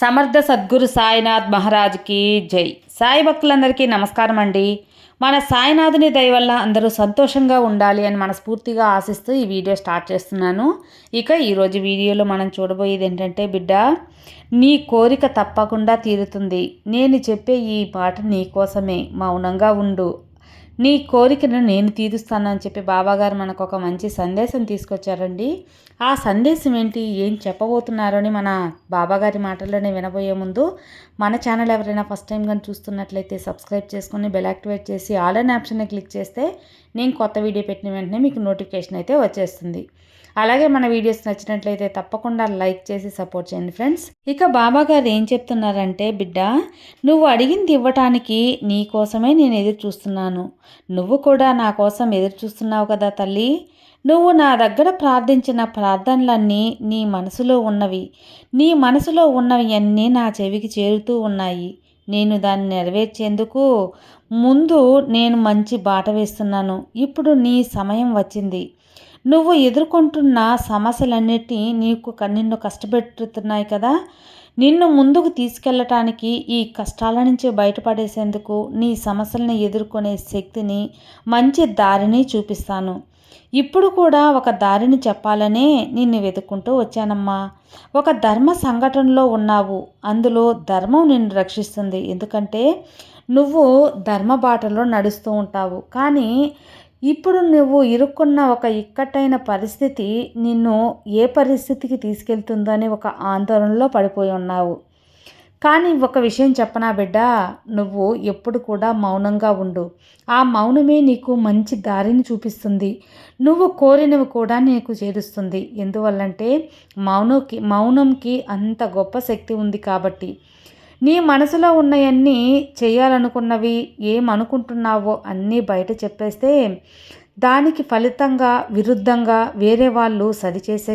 సమర్థ సద్గురు సాయినాథ్ మహారాజ్కి జై. సాయి భక్తులందరికీ నమస్కారం అండి. మన సాయినాథుని దయ వల్ల అందరూ సంతోషంగా ఉండాలి అని మనస్ఫూర్తిగా ఆశిస్తూ ఈ వీడియో స్టార్ట్ చేస్తున్నాను. ఇక ఈరోజు వీడియోలో మనం చూడబోయేది ఏంటంటే బిడ్డ నీ కోరిక తప్పకుండా తీరుతుంది. నేను చెప్పే ఈ పాట నీ కోసమే. మౌనంగా ఉండు. నీ కోరికను నేను తీరుస్తానని చెప్పి బాబాగారు మనకు ఒక మంచి సందేశం తీసుకొచ్చారండి. ఆ సందేశం ఏంటి? ఏం చెప్పబోతున్నారో అని మన బాబాగారి మాటల్లోనే వినబోయే ముందు మన ఛానల్ ఎవరైనా ఫస్ట్ టైం కానీ చూస్తున్నట్లయితే సబ్స్క్రైబ్ చేసుకొని బెల్ యాక్టివేట్ చేసి ఆల్ అన్ ఆప్షన్ని క్లిక్ చేస్తే నేను కొత్త వీడియో పెట్టిన వెంటనే మీకు నోటిఫికేషన్ అయితే వచ్చేస్తుంది. అలాగే మన వీడియోస్ నచ్చినట్లయితే తప్పకుండా లైక్ చేసి సపోర్ట్ చేయండి ఫ్రెండ్స్. ఇక బాబా గారు ఏం చెప్తున్నారంటే బిడ్డ నువ్వు అడిగింది ఇవ్వటానికి నీ కోసమే నేను ఎదురు చూస్తున్నాను. నువ్వు కూడా నా కోసం ఎదురు చూస్తున్నావు కదా తల్లి. నువ్వు నా దగ్గర ప్రార్థించిన ప్రార్థనలన్నీ నీ మనసులో ఉన్నవి. నీ మనసులో ఉన్నవి అన్నీ నా చెవికి చేరుతూ ఉన్నాయి. నేను దాన్ని నెరవేర్చేందుకు ముందు నేను మంచి బాట వేస్తున్నాను. ఇప్పుడు నీ సమయం వచ్చింది. నువ్వు ఎదుర్కొంటున్న సమస్యలన్నిటి నీకు నిన్ను కష్టపెడుతున్నాయి కదా. నిన్ను ముందుకు తీసుకెళ్ళటానికి ఈ కష్టాల నుంచి బయటపడేసేందుకు నీ సమస్యలను ఎదుర్కొనే శక్తిని మంచి దారిని చూపిస్తాను. ఇప్పుడు కూడా ఒక దారిని చెప్పాలనే నిన్ను వెతుక్కుంటూ వచ్చానమ్మా. ఒక ధర్మ సంఘటనలో ఉన్నావు. అందులో ధర్మం నిన్ను రక్షిస్తుంది. ఎందుకంటే నువ్వు ధర్మ బాటలో నడుస్తూ ఉంటావు. కానీ ఇప్పుడు నువ్వు ఇరుక్కున్న ఒక ఇక్కటైన పరిస్థితి నిన్ను ఏ పరిస్థితికి తీసుకెళ్తుందో అని ఒక ఆందోళనలో పడిపోయి ఉన్నావు. కానీ ఒక విషయం చెప్పనా బిడ్డ నువ్వు ఎప్పుడు కూడా మౌనంగా ఉండు. ఆ మౌనమే నీకు మంచి దారిని చూపిస్తుంది. నువ్వు కోరినవి కూడా నీకు చేరుస్తుంది. ఎందువల్లంటే మౌనంకి మౌనంకి అంత గొప్ప శక్తి ఉంది కాబట్టి. నీ మనసులో ఉన్నవన్నీ చేయాలనుకున్నవి ఏమనుకుంటున్నావో అన్నీ బయట చెప్పేస్తే దానికి ఫలితంగా విరుద్ధంగా వేరే వాళ్ళు సరిచేసే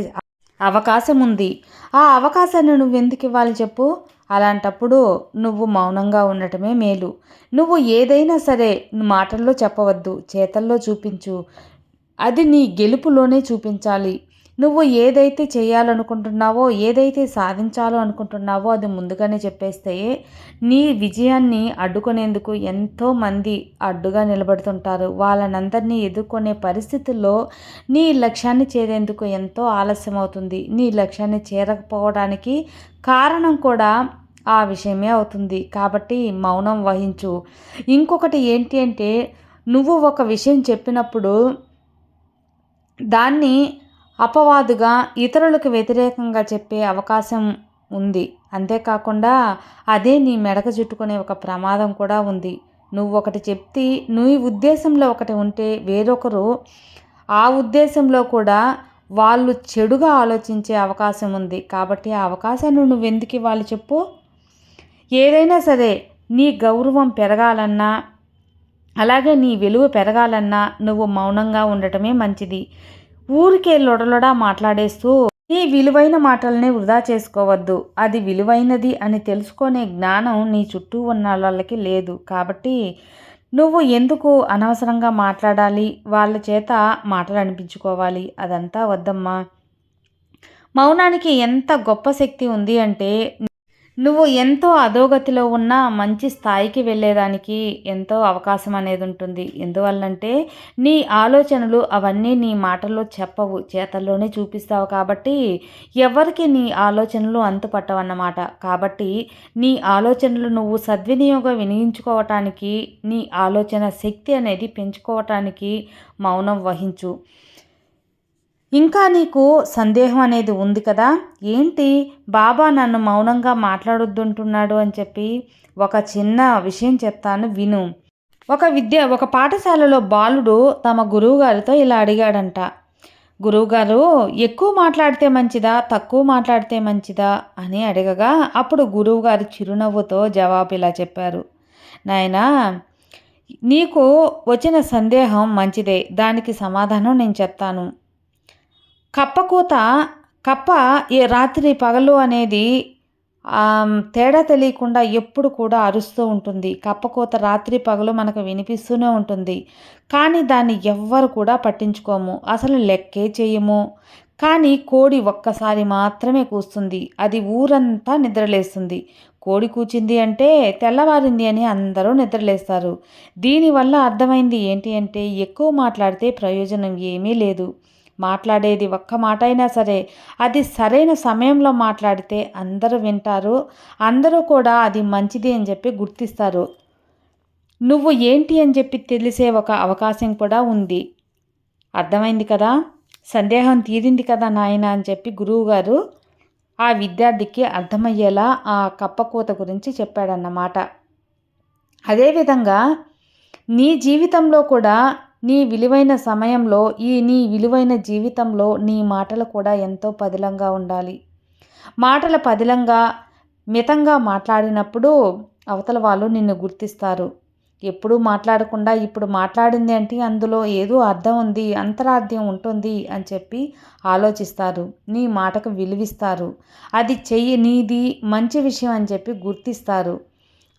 అవకాశం ఉంది ఆ అవకాశాన్ని నువ్వు ఎందుకు ఇవ్వాలి చెప్పు? అలాంటప్పుడు నువ్వు మౌనంగా ఉండటమే మేలు. నువ్వు ఏదైనా సరే మాటల్లో చెప్పవద్దు చేతల్లో చూపించు. అది నీ గెలుపులోనే చూపించాలి. నువ్వు ఏదైతే చేయాలనుకుంటున్నావో ఏదైతే సాధించాలో అనుకుంటున్నావో అది ముందుగానే చెప్పేస్తే నీ విజయాన్ని అడ్డుకునేందుకు ఎంతోమంది అడ్డుగా నిలబడుతుంటారు. వాళ్ళనందరినీ ఎదుర్కొనే పరిస్థితుల్లో నీ లక్ష్యాన్ని చేరేందుకు ఎంతో ఆలస్యం అవుతుంది. నీ లక్ష్యాన్ని చేరకపోవడానికి కారణం కూడా ఆ విషయమే అవుతుంది. కాబట్టి మౌనం వహించు. ఇంకొకటి ఏంటి అంటే నువ్వు ఒక విషయం చెప్పినప్పుడు దాన్ని అపవాదుగా ఇతరులకు వ్యతిరేకంగా చెప్పే అవకాశం ఉంది. అంతేకాకుండా అదే నీ మెడక చుట్టుకునే ఒక ప్రమాదం కూడా ఉంది. నువ్వు ఒకటి చెప్తే నీ ఉద్దేశంలో ఒకటి ఉంటే వేరొకరు ఆ ఉద్దేశంలో కూడా వాళ్ళు చెడుగా ఆలోచించే అవకాశం ఉంది. కాబట్టి ఆ అవకాశాన్ని నువ్వు ఎందుకు ఇవ్వాలి చెప్పు. ఏదైనా సరే నీ గౌరవం పెరగాలన్నా అలాగే నీ విలువ పెరగాలన్నా నువ్వు మౌనంగా ఉండటమే మంచిది. ఊరికే లొడలొడా మాట్లాడేస్తూ నీ విలువైన మాటల్ని వృధా చేసుకోవద్దు. అది విలువైనది అని తెలుసుకునే జ్ఞానం నీ చుట్టూ ఉన్న వాళ్ళకి లేదు. కాబట్టి నువ్వు ఎందుకు అనవసరంగా మాట్లాడాలి? వాళ్ళ చేత మాటలు అనిపించుకోవాలి అదంతా వద్దమ్మా. మౌనానికి ఎంత గొప్ప శక్తి ఉంది అంటే నువ్వు ఎంతో అధోగతిలో ఉన్న మంచి స్థాయికి వెళ్ళేదానికి ఎంతో అవకాశం అనేది ఉంటుంది. ఎందువల్లంటే నీ ఆలోచనలు అవన్నీ నీ మాటల్లో చెప్పవు చేతల్లోనే చూపిస్తావు కాబట్టి ఎవరికి నీ ఆలోచనలు అంతుపట్టవన్నమాట. కాబట్టి నీ ఆలోచనలు నువ్వు సద్వినియోగం వినియోగించుకోవటానికి నీ ఆలోచన శక్తి అనేది పెంచుకోవటానికి మౌనం వహించు. ఇంకా నీకు సందేహం అనేది ఉంది కదా? ఏంటి? బాబా నన్ను మౌనంగా మాట్లాడొద్దుంటున్నాడు అని చెప్పి ఒక చిన్న విషయం చెప్తాను విను. ఒక విద్య ఒక పాఠశాలలో బాలుడు తమ గురువుగారితో ఇలా అడిగాడంట. గురువుగారు ఎక్కువ మాట్లాడితే మంచిదా? తక్కువ మాట్లాడితే మంచిదా? అని అడగగా అప్పుడు గురువుగారు చిరునవ్వుతో జవాబు ఇలా చెప్పారు. నాయనా నీకు వచ్చిన సందేహం మంచిదే. దానికి సమాధానం నేను చెప్తాను. కప్పకూత కప్ప ఏ రాత్రి పగలు అనేది తేడా తెలియకుండా ఎప్పుడు కూడా అరుస్తూ ఉంటుంది. కప్పకోత రాత్రి పగలు మనకు వినిపిస్తూనే ఉంటుంది. కానీ దాన్ని ఎవ్వరు కూడా పట్టించుకోము. అసలు లెక్కే చేయము. కానీ కోడి ఒక్కసారి మాత్రమే కూస్తుంది. అది ఊరంతా నిద్రలేస్తుంది. కోడి కూచింది అంటే తెల్లవారింది అని అందరూ నిద్రలేస్తారు. దీనివల్ల అర్థమైంది ఏంటి అంటే ఎక్కువ మాట్లాడితే ప్రయోజనం ఏమీ లేదు. మాట్లాడేది ఒక్క మాట అయినా సరే అది సరైన సమయంలో మాట్లాడితే అందరూ వింటారు అందరూ కూడా అది మంచిది అని చెప్పి గుర్తిస్తారు. నువ్వు ఏంటి అని చెప్పి తెలిసే ఒక అవకాశం కూడా ఉంది. అర్థమైంది కదా? సందేహం తీరింది కదా నాయన అని చెప్పి గురువుగారు ఆ విద్యార్థికి అర్థమయ్యేలా ఆ కప్పకూత గురించి చెప్పాడన్నమాట. అదేవిధంగా నీ జీవితంలో కూడా నీ విలువైన సమయంలో ఈ నీ విలువైన జీవితంలో నీ మాటలు కూడా ఎంతో పదిలంగా ఉండాలి. మాటల పదిలంగా మితంగా మాట్లాడినప్పుడు అవతల వాళ్ళు నిన్ను గుర్తిస్తారు. ఎప్పుడూ మాట్లాడకుండా ఇప్పుడు మాట్లాడింది అంటే అందులో ఏదో అర్థం ఉంది అంతరార్థం ఉంటుంది అని చెప్పి ఆలోచిస్తారు. నీ మాటకు విలువిస్తారు. అది చెయ్యి నీది మంచి విషయం అని చెప్పి గుర్తిస్తారు.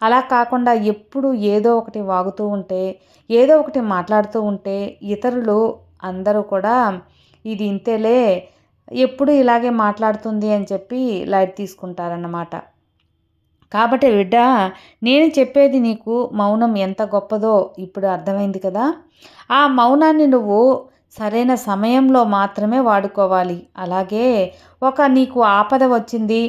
అలా కాకుండా ఎప్పుడు ఏదో ఒకటి వాగుతూ ఉంటే ఏదో ఒకటి మాట్లాడుతూ ఉంటే ఇతరులు అందరూ కూడా ఇది ఇంతేలే ఎప్పుడు ఇలాగే మాట్లాడుతుంది అని చెప్పి లైట్ తీసుకుంటారన్నమాట. కాబట్టి బిడ్డ నేను చెప్పేది నీకు మౌనం ఎంత గొప్పదో ఇప్పుడు అర్థమైంది కదా? ఆ మౌనాన్ని నువ్వు సరైన సమయంలో మాత్రమే వాడుకోవాలి. అలాగే ఒక నీకు ఆపద వచ్చింది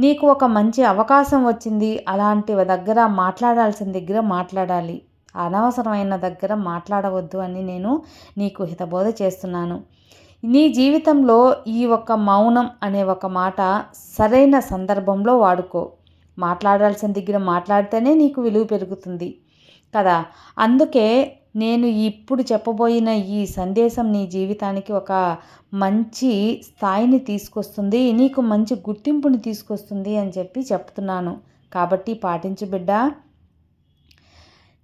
నీకు ఒక మంచి అవకాశం వచ్చింది. అలాంటి దగ్గర మాట్లాడాల్సిన దగ్గర మాట్లాడాలి. అనవసరమైన దగ్గర మాట్లాడవద్దు అని నేను నీకు హితబోధ చేస్తున్నాను. నీ జీవితంలో ఈ ఒక్క మౌనం అనే ఒక మాట సరైన సందర్భంలో వాడుకో. మాట్లాడాల్సిన దగ్గర మాట్లాడితేనే నీకు విలువ పెరుగుతుంది కదా? అందుకే నేను ఇప్పుడు చెప్పబోయిన ఈ సందేశం నీ జీవితానికి ఒక మంచి స్థాయిని తీసుకొస్తుంది నీకు మంచి గుర్తింపుని తీసుకొస్తుంది అని చెప్పి చెప్తున్నాను. కాబట్టి పాటించు బిడ్డ.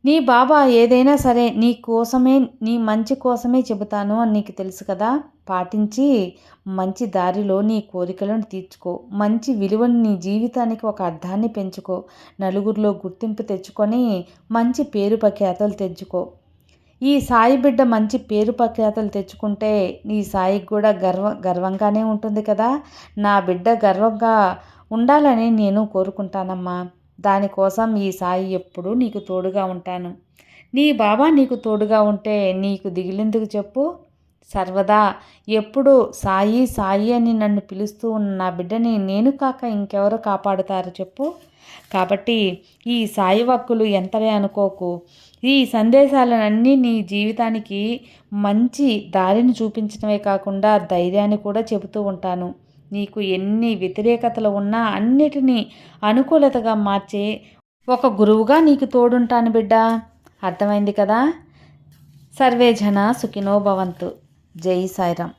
నీ బాబా ఏదైనా సరే నీ కోసమే నీ మంచి కోసమే చెబుతాను అని నీకు తెలుసు కదా. పాటించి మంచి దారిలో నీ కోరికలను తీర్చుకో. మంచి విలువను నీ జీవితానికి ఒక అర్థాన్ని పెంచుకో. నలుగురిలో గుర్తింపు తెచ్చుకొని మంచి పేరు ప్రఖ్యాతలు తెచ్చుకో. ఈ సాయి బిడ్డ మంచి పేరు ప్రఖ్యాతలు తెచ్చుకుంటే నీ సాయికి కూడా గర్వ గర్వంగానే ఉంటుంది కదా? నా బిడ్డ గర్వంగా ఉండాలని నేను కోరుకుంటానమ్మా. దానికోసం ఈ సాయి ఎప్పుడూ నీకు తోడుగా ఉంటాను. నీ బాబా నీకు తోడుగా ఉంటే నీకు దిగిలెందుకు చెప్పు. సర్వదా. ఎప్పుడూ సాయి సాయి అని నన్ను పిలుస్తూ ఉన్న నా బిడ్డని నేను కాక ఇంకెవరు కాపాడుతారు చెప్పు. కాబట్టి ఈ సాయి వక్కులు ఎంతలే అనుకోకు. ఈ సందేశాలన్నీ నీ జీవితానికి మంచి దారిని చూపించడమే కాకుండా ధైర్యాన్ని కూడా చెబుతూ ఉంటాను. నీకు ఎన్ని వ్యతిరేకతలు ఉన్నా అన్నిటినీ అనుకూలతగా మార్చే ఒక గురువుగా నీకు తోడుంటాను బిడ్డ. అర్థమైంది కదా? సర్వే జన సుఖినో భవంతు. జై సాయిరామ్.